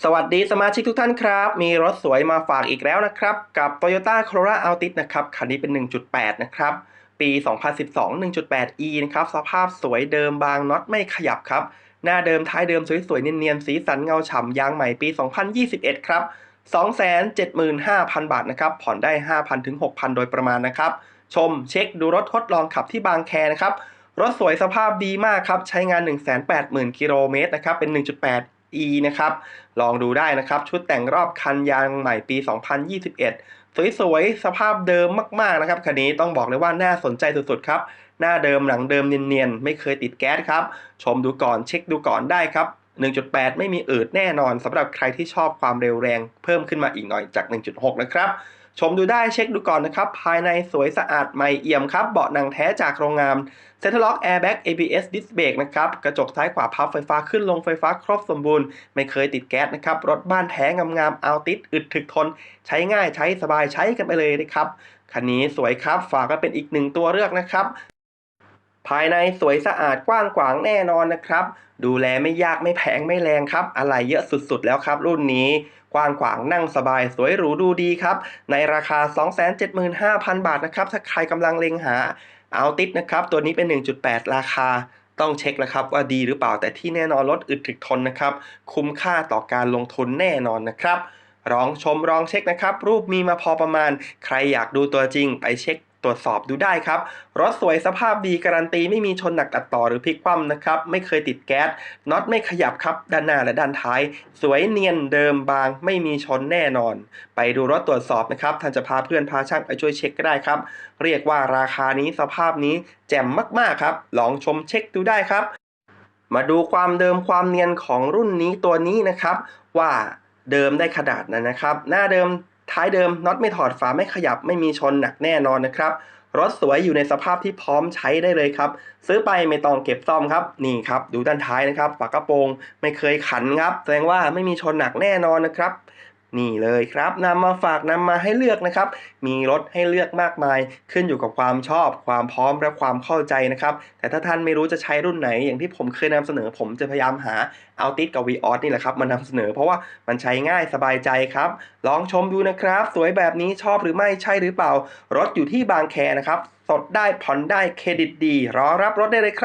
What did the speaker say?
สวัสดีสมาชิกทุกท่านครับ มีรถสวยมาฝากอีกแล้วนะครับ กับ Toyota Corolla Altis นะครับคันนี้เป็น 1.8 นะครับ ปี 2012 1.8e นะครับ สภาพสวยเดิมบางน็อตไม่ขยับครับ หน้าเดิมท้ายเดิมสวยๆ เนียนๆ สีสันเงาฉ่ำยางใหม่ปี 2021 ครับ 275,000 บาทนะครับ ผ่อนได้ 5,000 ถึง 6,000 โดยประมาณนะครับ ชมเช็คดูรถทดลองขับที่บางแคนะครับ รถสวยสภาพดีมากครับ ใช้งาน 180,000 กิโลเมตรนะครับ เป็น 1.8 e นะครับ ลองดูได้นะครับ ชุดแต่งรอบคันยางใหม่ปี 2021 สวยๆ สภาพเดิมมากๆนะครับ คันนี้ต้องบอกเลยว่าน่าสนใจสุดๆ ครับ หน้าเดิมหลังเดิมเนียนๆ ไม่เคยติดแก๊สครับ ชมดูก่อนเช็คดูก่อนได้ครับ 1.8 ไม่มีอืดแน่นอนสำหรับใครที่ชอบความเร็วแรง เพิ่มขึ้นมาอีกหน่อยจาก 1.6 นะครับ ชมดูได้เช็คดูก่อนนะครับ ภายในสวยสะอาดใหม่เอี่ยมครับ เบาะหนังแท้จากโรงงานเซ็นทรัลล็อกแอร์แบ็ก ABS ดิสเบรกนะครับ กระจกท้ายขวาพับไฟฟ้าขึ้นลงไฟฟ้าครบสมบูรณ์ ไม่เคยติดแก๊สนะครับ รถบ้านแท้งามๆเอาติด อึดถึกทน ใช้ง่ายใช้สบายใช้กันไปเลยนะครับคันนี้สวยครับ ฝากก็เป็นอีกหนึ่งตัวเลือกนะครับ ภายในสวยสะอาดกว้างขวางแน่นอนนะครับ ดูแลไม่ยากไม่แพงไม่แรงครับ อะไรเยอะสุดๆแล้วครับ รุ่นนี้กว้างขวางนั่งสบายสวยหรูดูดีครับ ในราคา 275,000 บาทนะครับ ถ้าใครกำลังเล็งหาเอาติดนะครับ ตัวนี้เป็น 1.8 ราคาต้องเช็คแล้วครับว่าดีหรือเปล่าแต่ที่แน่นอนรถอึดถึกทนนะครับ คุ้มค่าต่อการลงทุนแน่นอนนะครับลองชมลองเช็คนะครับ รูปมีมาพอประมาณ ใครอยากดูตัวจริงไปเช็ค ตรวจสอบดูได้ครับ รถสวยสภาพดีการันตีไม่มีชนหนักตัดต่อหรือพลิกคว่ำนะครับ ไม่เคยติดแก๊สน็อตไม่ขยับครับ ด้านหน้าและด้านท้าย สวยเนียนเดิมบาง ไม่มีชนแน่นอน ไปดูรถตรวจสอบนะครับท่านจะพาเพื่อนพาช่างไปช่วยเช็คก็ได้ครับ เรียกว่าราคานี้สภาพนี้แจ่มมากๆครับ ลองชมเช็คดูได้ครับ มาดูความเดิมความเนียนของรุ่นนี้ตัวนี้นะครับ ว่าเดิมได้ขนาดนั้นนะครับ หน้าเดิม ท้ายเดิมน็อตไม่ถอดฝาไม่ขยับไม่มีชนหนักแน่นอนนะครับรถสวยอยู่ในสภาพที่พร้อมใช้ได้เลยครับ ซื้อไปไม่ต้องเก็บซ่อมครับนี่ครับ ดูด้านท้ายนะครับฝากระโปรงไม่เคยขันครับ แสดงว่าไม่มีชนหนักแน่นอนนะครับ นี่เลยครับนำมาฝากนำมาให้เลือกนะครับ มีรถให้เลือกมากมาย ขึ้นอยู่กับความชอบ ความพร้อมและความเข้าใจนะครับ แต่ถ้าท่านไม่รู้จะใช้รุ่นไหน อย่างที่ผมเคยนำเสนอ ผมจะพยายามหาเอาติดกับ v ีออสนี่แหละครับมานำเสนอ เพราะว่ามันใช้ง่ายสบายใจครับ ลองชมดูนะครับ สวยแบบนี้ชอบหรือไม่ใช่หรือเปล่า รถอยู่ที่บางแคนะครับ สดได้ผ่อนได้เครดิตดี รอรับรถได้เลยครับ